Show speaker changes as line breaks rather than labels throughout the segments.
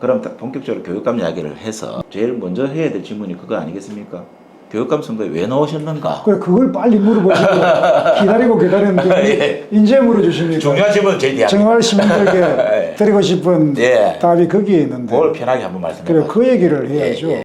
그럼 딱 본격적으로 교육감 이야기를 해서 제일 먼저 해야 될 질문이 그거 아니겠습니까? 교육감 선거에 왜 나오셨는가?
그래 그걸 빨리 물어보시고 기다리고 기다렸는데
예.
이제 물어주시니까
중요한 질문은 제일 대학.
정말 시민들께 드리고 싶은
예.
답이 거기에 있는데
뭘 편하게 한번 말씀해
그래. 그 얘기를 해야죠.
예, 예.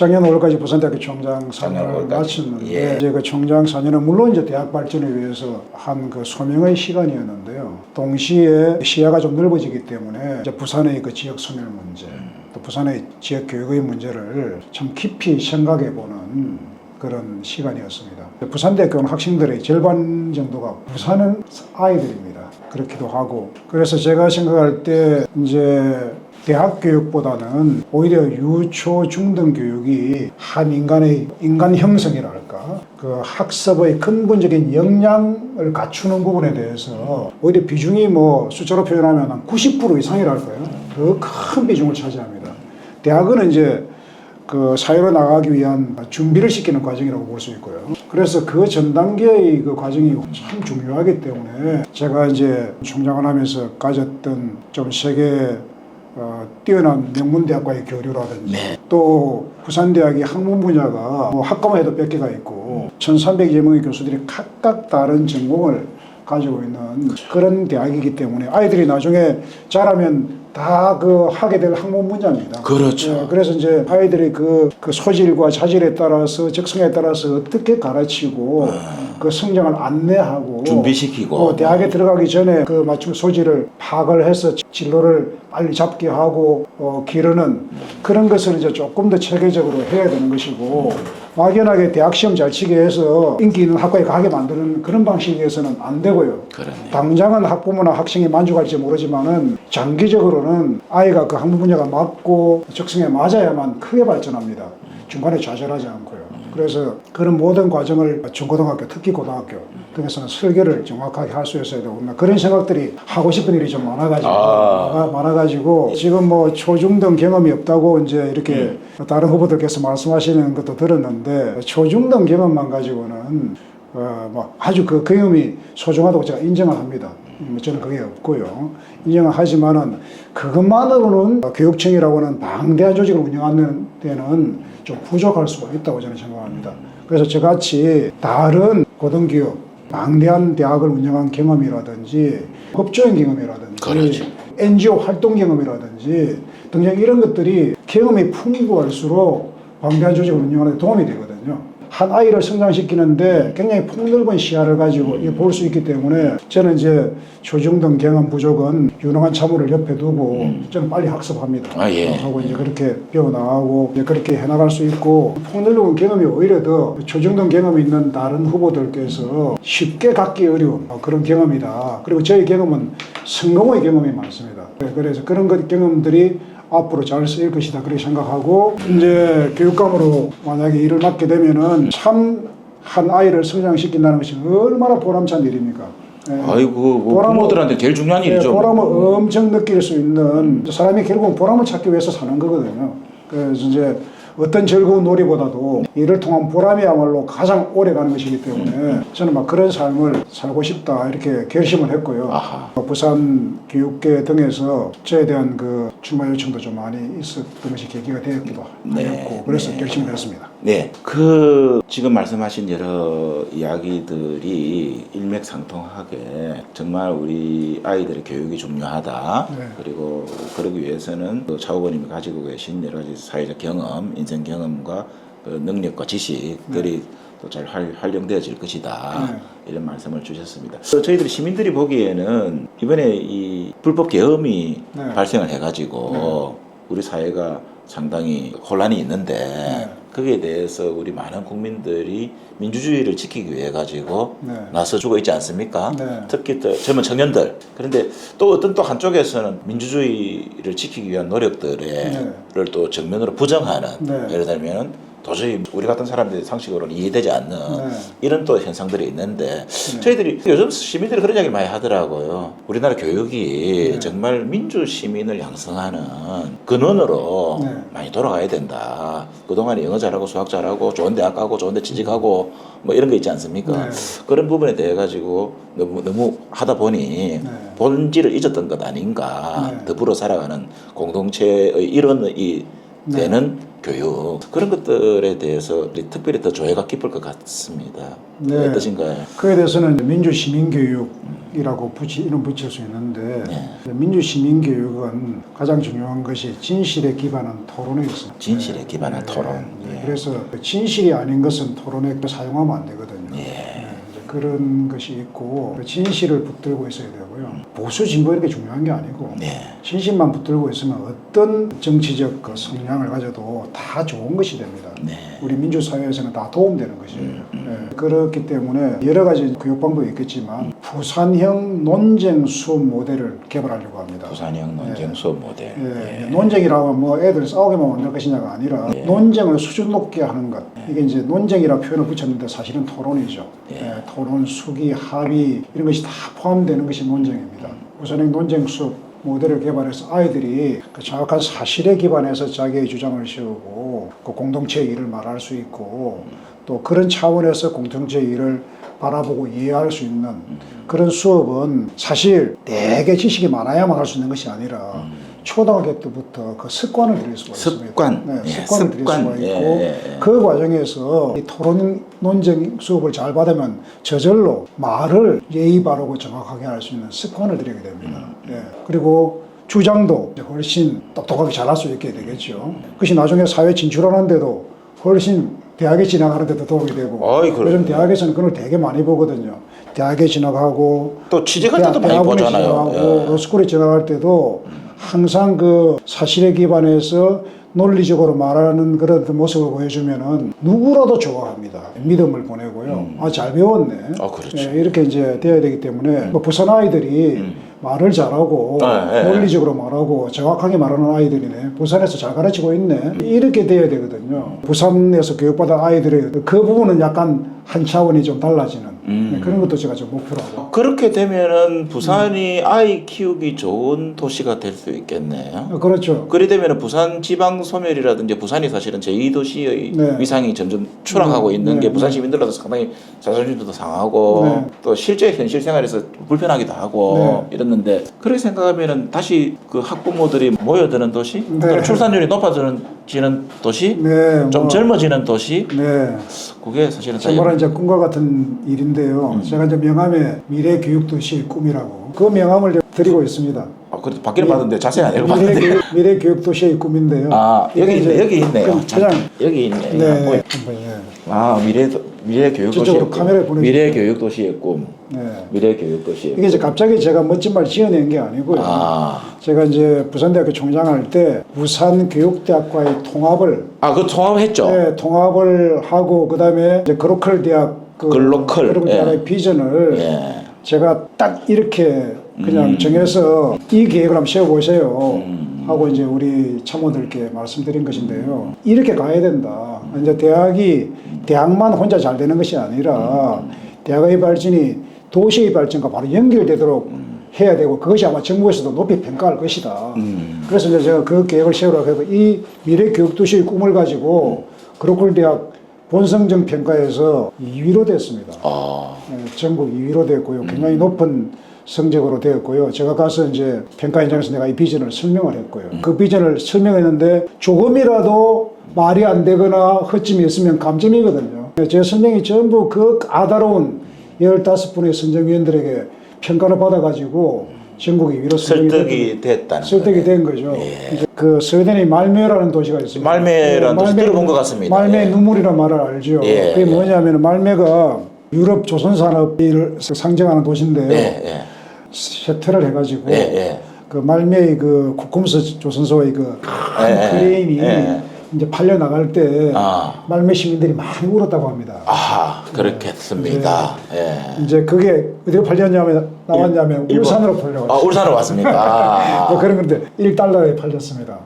작년 5월까지 부산대학교 총장
작년
4년을
5월까지.
마쳤는데
예.
이제 그 총장 4년은 물론 이제 대학 발전을 위해서 한 그 소명의 시간이었는데요. 동시에 시야가 좀 넓어지기 때문에 이제 부산의 그 지역 소멸 문제, 또 부산의 지역 교육의 문제를 참 깊이 생각해 보는 그런 시간이었습니다. 부산대학교는 학생들의 절반 정도가 부산은 아이들입니다. 그렇기도 하고 그래서 제가 생각할 때 이제 대학 교육보다는 오히려 유초 중등 교육이 한 인간의 인간 형성이랄까 그 학습의 근본적인 역량을 갖추는 부분에 대해서 오히려 비중이 뭐 숫자로 표현하면 한 90% 이상이랄까요 더 큰 비중을 차지합니다. 대학은 이제 그 사회로 나가기 위한 준비를 시키는 과정이라고 볼 수 있고요. 그래서 그 전 단계의 그 과정이 참 중요하기 때문에 제가 이제 총장을 하면서 가졌던 좀 세계 어, 뛰어난 명문대학과의 교류라든지
네.
또 부산대학이 학문 분야가 뭐 학과마에도 몇 개가 있고 1,300여 명의 교수들이 각각 다른 전공을 가지고 있는 그런 대학이기 때문에 아이들이 나중에 자라면 다 그 하게 될 학문 분야입니다.
그렇죠.
예, 그래서 이제 아이들이 그, 그 소질과 자질에 따라서 적성에 따라서 어떻게 가르치고 그 성장을 안내하고
준비시키고.
어, 대학에 들어가기 전에 그 맞춤 소질을 파악을 해서 진로를 빨리 잡게 하고 어, 기르는 그런 것을 이제 조금 더 체계적으로 해야 되는 것이고 막연하게 대학 시험 잘 치게 해서 인기 있는 학과에 가게 만드는 그런 방식에서는 안 되고요.
그러네.
당장은 학부모나 학생이 만족할지 모르지만은 장기적으로는 아이가 그 학문 분야가 맞고 적성에 맞아야만 크게 발전합니다. 중간에 좌절하지 않고요. 그래서 그런 모든 과정을 중고등학교, 특히 고등학교 등에서는 설계를 정확하게 할 수 있어야 되고 나 그런 생각들이 하고 싶은 일이 좀 많아가지고
아.
많아- 많아가지고 지금 뭐 초중등 경험이 없다고 이제 이렇게 다른 후보들께서 말씀하시는 것도 들었는데 초중등 경험만 가지고는 어, 뭐 아주 그 경험이 소중하다고 제가 인정을 합니다. 음, 저는 그게 없고요. 인정을 하지만은 그것만으로는 교육청이라고는 방대한 조직을 운영하는 데는 좀 부족할 수가 있다고 저는 생각합니다. 그래서 저같이 다른 고등기업, 방대한 대학을 운영한 경험이라든지 법조인 경험이라든지
그렇죠.
NGO 활동 경험이라든지 등등 이런 것들이 경험이 풍부할수록 방대한 조직을 운영하는 데 도움이 되거든요. 한 아이를 성장시키는데 굉장히 폭넓은 시야를 가지고 볼 수 있기 때문에 저는 이제 초중등 경험 부족은 유능한 참모를 옆에 두고 저는 빨리 학습합니다.
아, 예.
하고 이제 그렇게 배워나가고 이제 그렇게 해나갈 수 있고 폭넓은 경험이 오히려 더 초중등 경험이 있는 다른 후보들께서 쉽게 갖기 어려운 그런 경험이다. 그리고 저희 경험은 성공의 경험이 많습니다. 네, 그래서 그런 것 경험들이 앞으로 잘 쓰일 것이다 그렇게 생각하고 이제 교육감으로 만약에 일을 맡게 되면은 참 한 아이를 성장시킨다는 것이 얼마나 보람찬 일입니까? 예.
아이고 뭐
보람을-
부모들한테 제일 중요한
예,
일이죠.
보람을 엄청 느낄 수 있는 사람이 결국은 보람을 찾기 위해서 사는 거거든요. 그래서 이제 어떤 즐거운 놀이보다도 이를 통한 보람이야말로 가장 오래 가는 것이기 때문에 저는 막 그런 삶을 살고 싶다 이렇게 결심을 했고요.
아하.
부산 교육계 등에서 저에 대한 그 출마 요청도 좀 많이 있었던 것이 계기가 되었기도
네,
하였고 그래서
네.
결심을 했습니다.
네, 그 지금 말씀하신 여러 이야기들이 일맥상통하게 정말 우리 아이들의 교육이 중요하다.
네.
그리고 그러기 위해서는 그차 후보님이 가지고 계신 여러 가지 사회적 경험, 인생 경험과 그 능력과 지식들이 또잘 활용되어질 것이다.
네.
이런 말씀을 주셨습니다. 또 저희들이 시민들이 보기에는 이번에 이 불법 계엄이
네.
발생을 해가지고 우리 사회가 상당히 혼란이 있는데
네.
거기에 대해서 우리 많은 국민들이 민주주의를 지키기 위해 가지고
네.
나서주고 있지 않습니까?
네.
특히 또 젊은 청년들 그런데 또 어떤 또 한쪽에서는 민주주의를 지키기 위한 노력들을 또 정면으로 부정하는
네.
예를 들면 도저히 우리 같은 사람들이 상식으로는 이해되지 않는
네.
이런 또 현상들이 있는데 저희들이 요즘 시민들이 그런 이야기 많이 하더라고요. 우리나라 교육이
네.
정말 민주 시민을 양성하는 근원으로
네.
많이 돌아가야 된다. 그동안 영어 잘하고 수학 잘하고 좋은 대학 가고 좋은 데 취직하고 뭐 이런 거 있지 않습니까?
네.
그런 부분에 대해 가지고 너무 너무 하다 보니 본질을 잊었던 것 아닌가
네.
더불어 살아가는 공동체의 일원이
네.
되는 교육 그런 것들에 대해서 우리 특별히 더 조예가 깊을 것 같습니다.
네.
어떠신가요?
그에 대해서는 민주 시민 교육이라고 붙이 이름 붙일 수 있는데
네.
민주 시민 교육은 가장 중요한 것이 진실에 기반한 토론에 있습니다.
진실에 기반한 토론.
네,
예.
그래서 진실이 아닌 것은 토론에 사용하면 안 되거든요.
예.
네, 그런 것이 있고 진실을 붙들고 있어야 되고요. 보수 진보 이렇게 중요한 게 아니고
네.
진실만 붙들고 있으면 어떤 정치적 그 성향을 가져도 다 좋은 것이 됩니다.
네.
우리 민주사회에서는 다 도움되는 것이에요. 예, 그렇기 때문에 여러 가지 교육 방법이 있겠지만 부산형 논쟁 수업 모델을 개발하려고 합니다.
부산형 논쟁 수업 모델.
예, 논쟁이라고 하면 뭐 애들 싸우게만 만들 것이냐가 아니라
예.
논쟁을 수준 높게 하는 것 이게 이제 논쟁이라 표현을 붙였는데 사실은 토론이죠.
예.
예, 토론, 수기, 합의 이런 것이 다 포함되는 것이 논쟁입니다. 우선은 논쟁 수업 모델을 개발해서 아이들이 그 정확한 사실에 기반해서 자기의 주장을 세우고 그 공동체의 일을 말할 수 있고 또 그런 차원에서 공동체의 일을 바라보고 이해할 수 있는 그런 수업은 사실 되게 지식이 많아야만 할 수 있는 것이 아니라 초등학교 때부터 그 습관을 들일 수가 있습니다.
습관.
네,
예,
습관을 들일
습관.
수가 있고
예, 예, 예.
그 과정에서 이 토론 논쟁 수업을 잘 받으면 저절로 말을 예의 바르고 정확하게 할 수 있는 습관을 들이게 됩니다.
음.
예. 그리고 주장도 훨씬 똑똑하게 잘할 수 있게 되겠죠. 그것이 나중에 사회 진출하는데도 훨씬 대학에 진학하는데도 도움이 되고
어이.
요즘 대학에서는 그걸 되게 많이 보거든요. 대학에 진학하고
또 취직할 때도 많이
대학원에
보잖아요.
진학하고
예.
로스쿨에 진학할 때도 항상 그 사실에 기반해서 논리적으로 말하는 그런 모습을 보여주면은 누구라도 좋아합니다. 믿음을 보내고요. 아잘 배웠네.
음. 아, 그렇죠. 음.
예, 이렇게 이제 돼야 되기 때문에 뭐 부산 아이들이 말을 잘하고
네, 네.
논리적으로 말하고 정확하게 말하는 아이들이네. 부산에서 잘 가르치고 있네.
음.
이렇게 돼야 되거든요. 부산에서 교육받은 아이들의 그 부분은 약간 한 차원이 좀 달라지는
음.
네, 그런 것도 제가 좀 목표로 하고.
그렇게 되면은
음.
부산이 아이 키우기 좋은 도시가 될 수 있겠네요.
어, 그렇죠.
그리 되면 부산 지방 소멸이라든지 부산이 사실은 제2도시의
네.
위상이 점점 추락하고
네,
있는
네,
게 부산
네.
시민들로도 상당히 자존심도 상하고
네.
또 실제 현실 생활에서 불편하기도 하고
네.
이랬는데 그렇게 생각하면은 다시 그 학부모들이 모여드는 도시,
네.
출산율이 높아지는 지는 도시,
네,
좀
뭐,
젊어지는 도시,
네.
그게 사실은
이제 꿈과 같은 일인데요.
음.
제가 이제 명함에 미래 교육 도시의 꿈이라고 그 명함을 드리고 있습니다.
아, 그래도 받기는
미-
받았는데 자세히 안
미래
읽어봤는데.
교육, 미래 교육 도시의 꿈인데요.
아 여기 있네 여기 있네요.
그냥
여기 있네.
네,
아, 뭐야.
한번 예.
아 미래 도- 미래 교육
저쪽으로
꿈.
카메라에 보내주세요.
미래 교육 도시의 꿈.
네.
미래 교육 도시의
이게 이제 갑자기 제가 멋진 말 지어낸 게 아니고요.
아,
제가 이제 부산대학교 총장할 때 부산 교육대학과의 통합을
아, 그 통합했죠.
네, 통합을 하고 그다음에 이제 그로컬 대학 그
글로컬,
그로컬
예.
대학의 비전을
예.
제가 딱 이렇게 그냥
음.
정해서 이 계획을 한번 세워보세요
음.
하고 이제 우리 참모들께 말씀드린 것인데요. 이렇게 가야 된다. 이제 대학이 대학만 혼자 잘 되는 것이 아니라 대학의 발전이 도시의 발전과 바로 연결되도록 해야 되고 그것이 아마 정부에서도 높이 평가할 것이다.
음.
그래서 이제 제가 그 계획을 세우라고 해서 이 미래 교육 도시의 꿈을 가지고 그로컬 대학 본성적 평가에서 2위로 됐습니다.
아,
예, 전국 2위로 됐고요. 굉장히 높은 성적으로 되었고요. 제가 가서 이제 평가 현장에서 내가 이 비전을 설명을 했고요. 그 비전을 설명했는데 조금이라도 말이 안 되거나 허점이 있으면 감점이거든요. 제 설명이 전부 그 까다로운 15분의 선정위원들에게 평가를 받아가지고 전국 2위로 선정이 됐거든요.
설득이 됐다는
설득이
거네.
된 거죠.
예.
그 스웨덴의 말메라는 도시가 있습니다.
말메라는 도시 들어본 것 같습니다.
말메
예.
눈물이란 말을 알죠.
예,
그게
예.
뭐냐면 말메가 유럽 조선 산업을 상징하는 도시인데요.
예, 예.
세트를 해가지고
예, 예.
그 말메의 그 쿠쿰스 조선소의 그큰
예, 예.
크레인이
예.
이제 팔려 나갈 때
아.
말메 시민들이 많이 울었다고 합니다.
아, 그렇겠습니다. 예.
이제 그게 어디로 팔렸냐면 나왔냐면
일본.
울산으로 팔려갔어요.
아, 울산으로 왔습니까?
뭐
아,
그런 건데 1 달러에 팔렸습니다.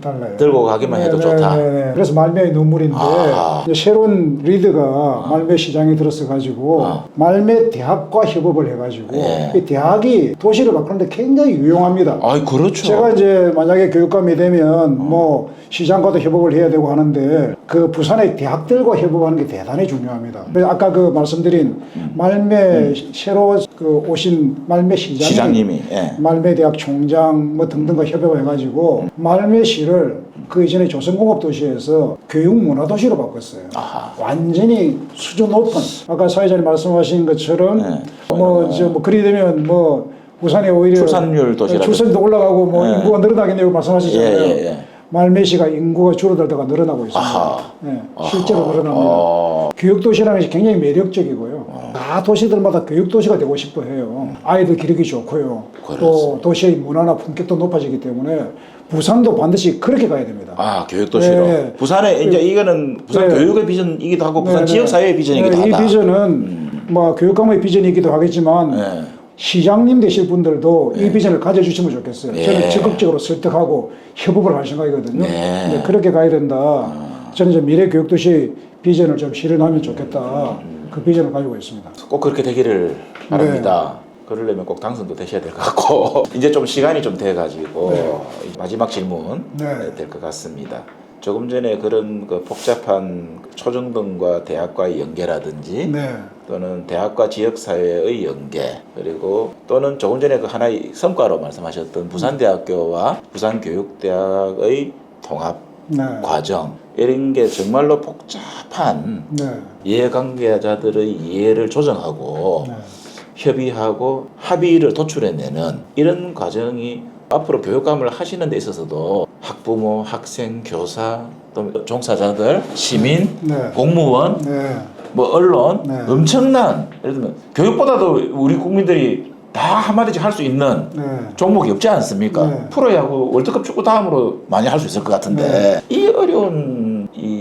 달라요.
들고 가기만 해도 좋다.
네, 네. 그래서 말매의 눈물인데
아.
이제 새로운 리드가 말매 시장에 들어서 가지고
아.
말매 대학과 협업을 해가지고
예.
이 대학이 도시를 바꾸는데 굉장히 유용합니다.
아이 그렇죠.
제가 이제 만약에 교육감이 되면 뭐 시장과도 협업을 해야 되고 하는데 그 부산의 대학들과 협업하는 게 대단히 중요합니다. 그래서 아까 그 말씀드린 말매 새로 그 오신 말매 시장이
시장님이 예.
말매 대학 총장 뭐 등등과 협업해가지고 말매 시를 그 이전에 조선공업 도시에서 교육문화도시로 바꿨어요.
아하.
완전히 수준 높은 아까 사회자님 말씀하신 것처럼
네.
뭐저뭐 그리 되면 뭐 부산에 오히려
출산율 도시라든지.
출산도 올라가고 뭐
네.
인구가 늘어나겠네요 말씀하시잖아요.
예, 예, 예.
말매시가 인구가 줄어들다가 늘어나고 있습니다.
아하.
네, 실제로
아하.
늘어납니다.
어.
교육도시라는 것이 굉장히 매력적이고요. 다 도시들마다 교육도시가 되고 싶어 해요. 아이들 기르기 좋고요. 또
그렇습니다.
도시의 문화나 품격도 높아지기 때문에 부산도 반드시 그렇게 가야 됩니다.
아 교육도시로
네.
부산에 이제 이거는 부산
네.
교육의 비전이기도 하고 부산
네, 네.
지역 사회의 비전이기도
네,
하다. 음.
이 비전은 뭐 교육감의 비전이기도 하겠지만
네.
시장님 되실 분들도 이 비전을 가져주시면 좋겠어요.
네.
저는 적극적으로 설득하고 협업을 할 생각이거든요.
네.
그렇게 가야 된다. 저는 이제 미래 교육도시 비전을 좀 실현하면 좋겠다. 그 비전을 가지고 있습니다.
꼭 그렇게 되기를 바랍니다. 그러려면 꼭 당선도 되셔야 될 것 같고 이제 좀 시간이 좀 돼가지고 마지막 질문
네.
될 것 같습니다. 조금 전에 그런 그 복잡한 초중등과 대학과의 연계라든지
네.
또는 대학과 지역사회의 연계 그리고 또는 조금 전에 그 하나의 성과로 말씀하셨던 부산대학교와 부산교육대학의 통합
네.
과정 이런 게 정말로 복잡한
네.
이해관계자들의 이해를 조정하고
네.
협의하고 합의를 도출해내는 이런 과정이 앞으로 교육감을 하시는 데 있어서도 학부모, 학생, 교사, 또 종사자들, 시민,
네.
공무원,
네.
뭐 언론
네.
엄청난 예를 들면 교육보다도 우리 국민들이 다 한마디씩 할 수 있는
네.
종목이 없지 않습니까?
네.
프로야구 월드컵 축구 다음으로 많이 할 수 있을 것 같은데 이 어려운 이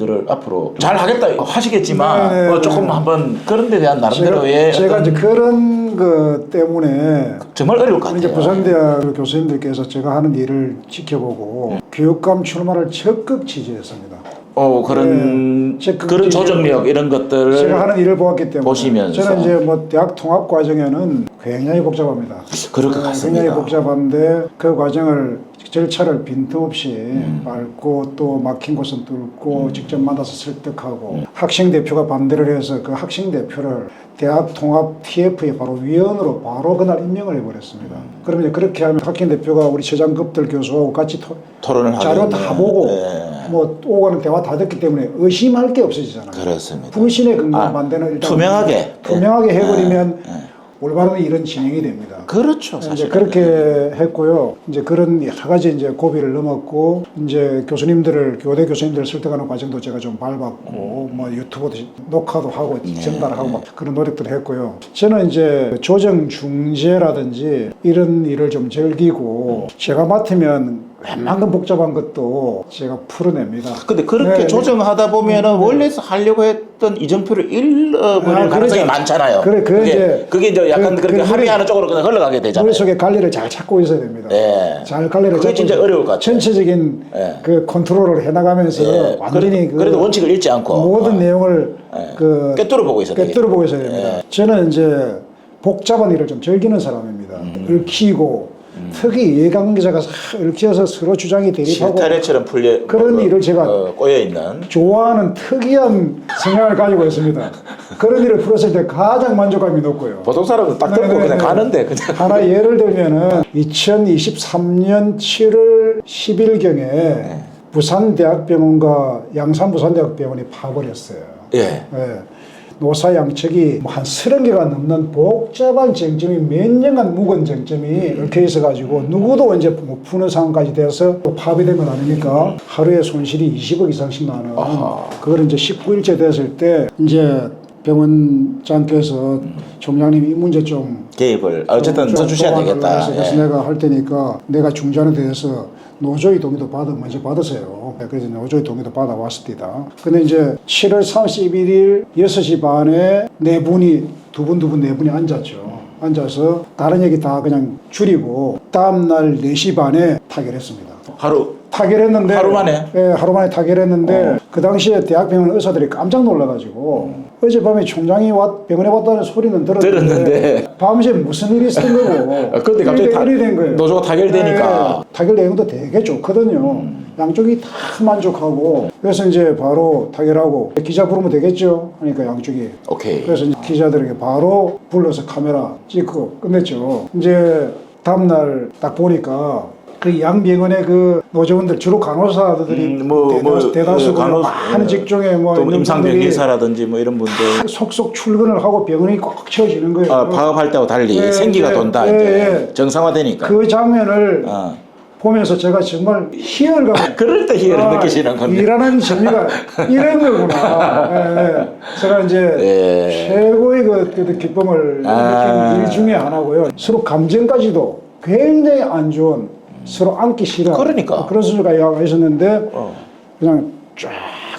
일들을 앞으로 잘 하겠다 하시겠지만
네, 네,
뭐
네.
조금 한번 그런 데 대한 나름대로의
제가, 제가 이제 그런 것 때문에
정말 어려울 것
이제
같아요.
부산대학 교수님들께서 제가 하는 일을 지켜보고 교육감 출마를 적극 지지했습니다.
어 그런
네. 제
그런
그-
조정력 이런 것들을
제가 하는 일을 보았기 때문에
보시면서.
저는 이제 뭐 대학 통합 과정에는 굉장히 복잡합니다.
그럴 것
네,
같습니다.
굉장히 복잡한데 그 과정을 절차를 빈틈없이
음.
밟고 또 막힌 곳은 뚫고 직접 만나서 설득하고
음.
학생 대표가 반대를 해서 그 학생 대표를 대학 통합 TF의 바로 위원으로 바로 그날 임명을 해버렸습니다.
음.
그러면 이제 그렇게 하면 학생 대표가 우리 최장급들 교수하고 같이 토,
토론을
자료
하겠네.
다 보고
네.
뭐 오가는 대화 다 듣기 때문에 의심할 게 없어지잖아요.
그렇습니다.
불신의 근거
아,
반대는 일단
투명하게.
투명하게 해버리면
네, 네.
올바른 일은 진행이 됩니다.
그렇죠.
이제
사실
그렇게 했고요. 이제 그런 여러 가지 이제 고비를 넘었고 이제 교수님들을 교대 교수님들을 설득하는 과정도 제가 좀 밟았고 뭐 유튜브도 녹화도 하고
네,
전달하고 막 그런 노력들을 했고요. 저는 이제 조정 중재라든지 이런 일을 좀 즐기고 제가 맡으면 웬만큼 복잡한 것도 제가 풀어냅니다.
근데 그렇게
네, 네.
조정하다 보면은 원래 하려고 했던 이정표를 잃어버릴
아,
가능성이
그러죠.
많잖아요.
그래,
그게,
이제
그게 이제 약간
그-
그, 렇게
그
합의하는 쪽으로 그냥 흘러가게 되잖아요.
머릿속에 관리를 잘 찾고 있어야 됩니다.
네.
잘 관리를
그게 진짜
있어야-
어려울 것 같아요.
전체적인
네.
그 컨트롤을 해나가면서
예.
완전히
그래,
그
그래도 원칙을 잃지 않고
모든
어.
내용을
예.
그
꿰뚫어 보고 있어야
꿰뚫어 보고 있어야
되겠다.
됩니다.
예.
저는 이제 복잡한 일을 좀 즐기는 사람입니다.
음.
얽히고 특히 이해관계자가 사- 얽혀서 서로 주장이 대립하고
실타래처럼 풀려
그런
어,
일을 제가
어, 꼬여 있는
좋아하는 특이한 성향을 가지고 있습니다. 그런 일을 풀었을 때 가장 만족감이 높고요.
보통 사람은 딱 듣고
네네네.
그냥 가는데 그냥
하나 예를 들면은 2023년 7월 10일경에
네.
부산대학병원과 양산부산대학병원이 파버렸어요.
예.
예. 노사 양측이 뭐한 30개가 넘는 복잡한 쟁점이 몇 년간 묵은 쟁점이 얽혀 있어가지고 누구도 이제 못 푸는 상황까지 돼서 또 파업이 된건 아닙니까? 하루에 손실이 20억 이상씩 나는. 그걸 이제 19일째 됐을 때 이제 병원장께서 총장님이 이 문제 좀
개입을 어쨌든
좀
써주셔야 되겠다.
그래서
예.
내가 할 테니까 내가 중재안에 대해서 노조의 동의도 받아 먼저 받으세요. 네, 그래서 노조의 동의도 받아 왔습니다. 근데 이제 7월 31일 6시 반에 네 분이 두 분 두 분 네 분이 앉았죠. 앉아서 다른 얘기 다 그냥 줄이고 다음 날 4시 반에 타결했습니다.
하루
타결했는데
하루 만에?
예, 하루 만에 타결했는데
어.
그 당시에 대학병원 의사들이 깜짝 놀라가지고 어젯밤에 총장이 왔, 병원에 왔다는 소리는 들었는데,
들었는데.
밤새 무슨 일이 있었던 거고
아, 그런데 갑자기
일이 된 거예요.
노조가 타결되니까.
예, 타결 내용도 되게 좋거든요. 양쪽이 다 만족하고 그래서 이제 바로 타결하고 기자 부르면 되겠죠. 그러니까 양쪽이
오케이.
그래서 이제 기자들에게 바로 불러서 카메라 찍고 끝냈죠. 이제 다음날 딱 보니까 그 양병원의 그 노조원들 주로 간호사들이
음, 뭐,
대다수,
뭐,
대다수
예, 간호-
많은
예.
직종에
뭐또
있는
임상병
분들이
의사라든지 뭐 이런 분들
속속 출근을 하고 병원이 꽉 채워지는 거예요.
아, 파업할 때와 달리
예,
생기가
예,
돈다
예,
이제
예.
정상화되니까.
그 장면을
어.
보면서 제가 정말 희열감
그럴 때 희열을
아,
느끼시는 건데.
일하는 재미가 이런 거구나. 예, 예. 제가 이제
예.
최고의 그, 그 기쁨을
아.
느낀 일 중에 하나고요. 서로 감정까지도 굉장히 안 좋은 서로 앉기 싫어.
그러니까.
그런 수가 있었는데
어.
그냥 쫙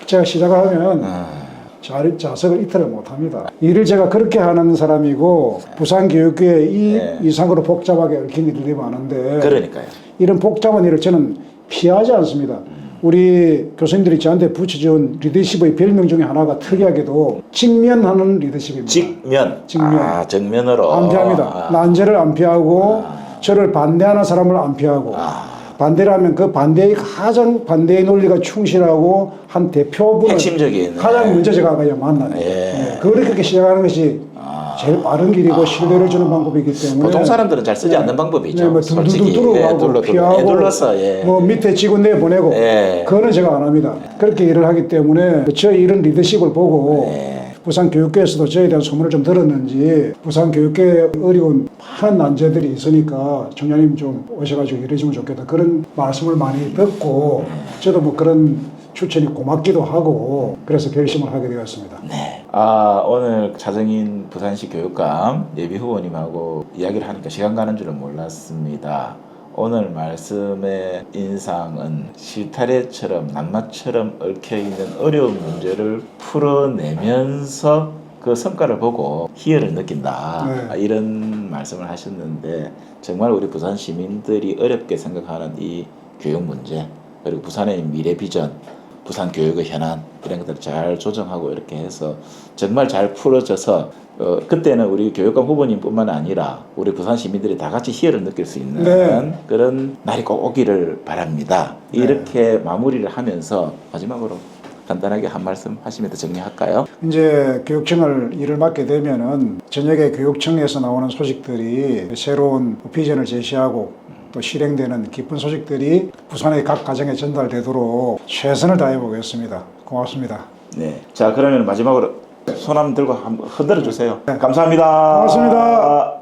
제가 시작을 하면
아.
자, 자석을 이틀을 못 합니다. 일을 제가 그렇게 하는 사람이고 부산 교육계에 이
네.
이상으로 복잡하게 얽힌 일들이 많은데
그러니까요.
이런 복잡한 일을 저는 피하지 않습니다. 우리 교수님들이 저한테 붙여준 리더십의 별명 중에 하나가 특이하게도 직면하는 리더십입니다.
직면.
직면.
아, 정면으로.
안 피합니다.
아.
난제를 안 피하고 저를 반대하는 사람을 안 피하고
아.
반대를 하면 그 반대의 가장 반대의 논리가 충실하고 한 대표분을
핵심적인,
가장
네.
먼저 제가 그냥 만나요.
예.
네. 그렇게 시작하는 것이
아.
제일 빠른 길이고 신뢰를 주는 방법이기 때문에
보통 사람들은 잘 쓰지 않는 방법이죠.
네, 뭐
솔직히. 예, 둘러, 둘러.
피하고
예, 둘러서, 예.
뭐 밑에 직원 내 보내고
예.
그거는 제가 안 합니다. 그렇게 일을 하기 때문에 저 이런 리더십을 보고
예.
부산 교육계에서도 저에 대한 소문을 좀 들었는지 부산 교육계에 어려운 많은 난제들이 있으니까 청장님 좀 오셔가지고 일해주면 좋겠다 그런 말씀을 많이 듣고 저도 뭐 그런 추천이 고맙기도 하고 그래서 결심을 하게 되었습니다.
네. 아, 오늘 차정인 부산시 교육감 예비 후보님하고 이야기를 하니까 시간 가는 줄은 몰랐습니다. 오늘 말씀의 인상은 실타래처럼 낱마처럼 얽혀있는 어려운 문제를 풀어내면서 그 성과를 보고 희열을 느낀다.
네.
아, 이런 말씀을 하셨는데 정말 우리 부산 시민들이 어렵게 생각하는 이 교육 문제 그리고 부산의 미래 비전 부산 교육의 현안 이런 것들을 잘 조정하고 이렇게 해서 정말 잘 풀어져서 어, 그때는 우리 교육감 후보님뿐만 아니라 우리 부산 시민들이 다 같이 희열을 느낄 수 있는
네.
그런 날이 꼭 오기를 바랍니다.
네.
이렇게 마무리를 하면서 마지막으로 간단하게 한 말씀 하시면서 정리할까요?
이제 교육청을 일을 맡게 되면은 저녁에 교육청에서 나오는 소식들이 새로운 비전을 제시하고 또 실행되는 기쁜 소식들이 부산의 각 가정에 전달되도록 최선을 다해 보겠습니다. 고맙습니다.
네. 자 그러면 마지막으로 손 한번 들고 한번 흔들어 주세요. 감사합니다.
고맙습니다.